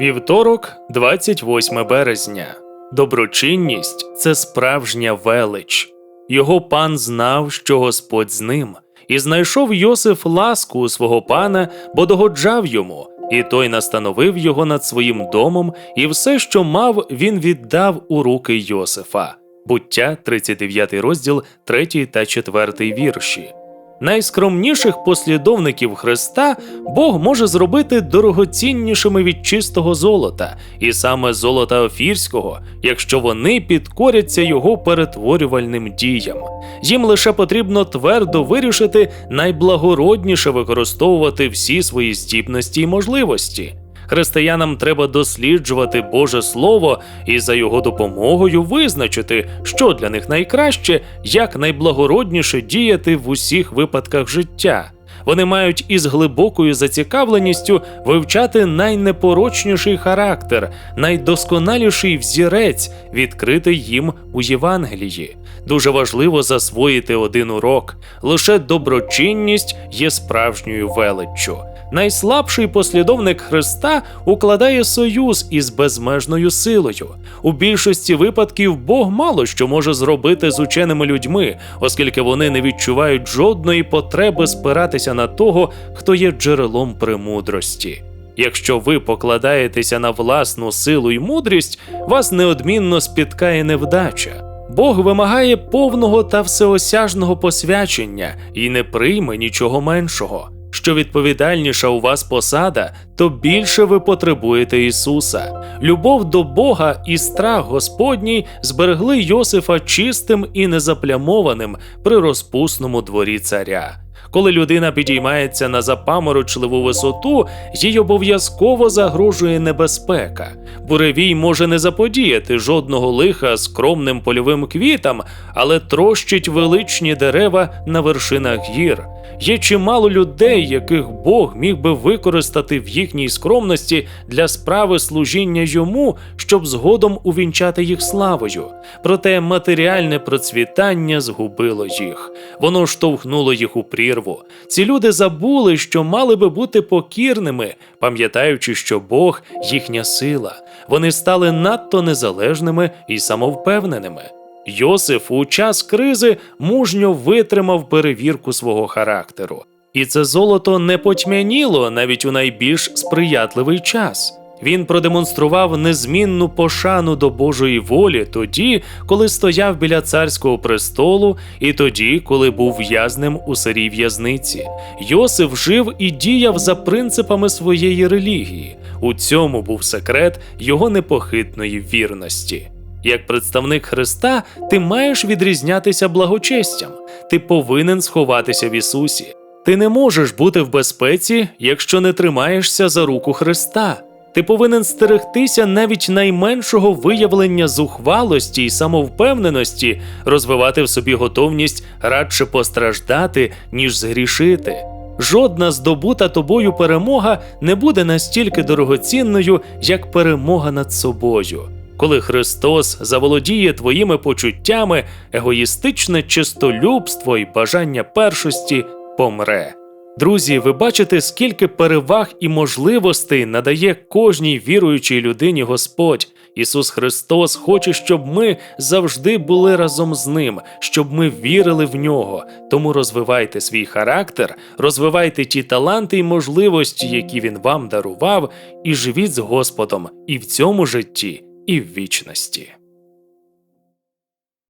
Вівторок, 28 березня. Доброчинність це справжня велич. Його пан знав, що Господь з ним, і знайшов Йосиф ласку у свого пана, бо догоджав йому, і той настановив його над своїм домом, і все, що мав, він віддав у руки Йосифа. Буття, 39 розділ, 3 та 4 вірші. Найскромніших послідовників Христа Бог може зробити дорогоціннішими від чистого золота, і саме золота Офірського, якщо вони підкоряться його перетворювальним діям. Їм лише потрібно твердо вирішити найблагородніше використовувати всі свої здібності і можливості. Християнам треба досліджувати Боже Слово і за його допомогою визначити, що для них найкраще, як найблагородніше діяти в усіх випадках життя. Вони мають із глибокою зацікавленістю вивчати найнепорочніший характер, найдосконаліший взірець, відкритий їм у Євангелії. Дуже важливо засвоїти один урок. Лише доброчинність є справжньою величчю. Найслабший послідовник Христа укладає союз із безмежною силою. У більшості випадків Бог мало що може зробити з ученими людьми, оскільки вони не відчувають жодної потреби спиратися на того, хто є джерелом премудрості. Якщо ви покладаєтеся на власну силу й мудрість, вас неодмінно спіткає невдача. Бог вимагає повного та всеосяжного посвячення і не прийме нічого меншого. Що відповідальніша у вас посада, то більше ви потребуєте Ісуса. Любов до Бога і страх Господній зберегли Йосифа чистим і незаплямованим при розпусному дворі царя. Коли людина підіймається на запаморочливу висоту, їй обов'язково загрожує небезпека. Буревій може не заподіяти жодного лиха скромним польовим квітам, але трощить величні дерева на вершинах гір. Є чимало людей, яких Бог міг би використати в їхній скромності для справи служіння йому, щоб згодом увінчати їх славою. Проте матеріальне процвітання згубило їх. Воно штовхнуло їх у прірву. Ці люди забули, що мали би бути покірними, пам'ятаючи, що Бог їхня сила. Вони стали надто незалежними і самовпевненими. Йосиф у час кризи мужньо витримав перевірку свого характеру. І це золото не потьмяніло навіть у найбільш сприятливий час. Він продемонстрував незмінну пошану до Божої волі тоді, коли стояв біля царського престолу, і тоді, коли був в'язнем у сирій в'язниці. Йосиф жив і діяв за принципами своєї релігії. У цьому був секрет його непохитної вірності. Як представник Христа, ти маєш відрізнятися благочестям, ти повинен сховатися в Ісусі. Ти не можеш бути в безпеці, якщо не тримаєшся за руку Христа. Ти повинен стерегтися навіть найменшого виявлення зухвалості і самовпевненості, розвивати в собі готовність радше постраждати, ніж згрішити. Жодна здобута тобою перемога не буде настільки дорогоцінною, як перемога над собою. Коли Христос заволодіє твоїми почуттями, егоїстичне чистолюбство і бажання першості помре. Друзі, ви бачите, скільки переваг і можливостей надає кожній віруючій людині Господь. Ісус Христос хоче, щоб ми завжди були разом з Ним, щоб ми вірили в нього. Тому розвивайте свій характер, розвивайте ті таланти і можливості, які Він вам дарував, і живіть з Господом і в цьому житті, і в вічності.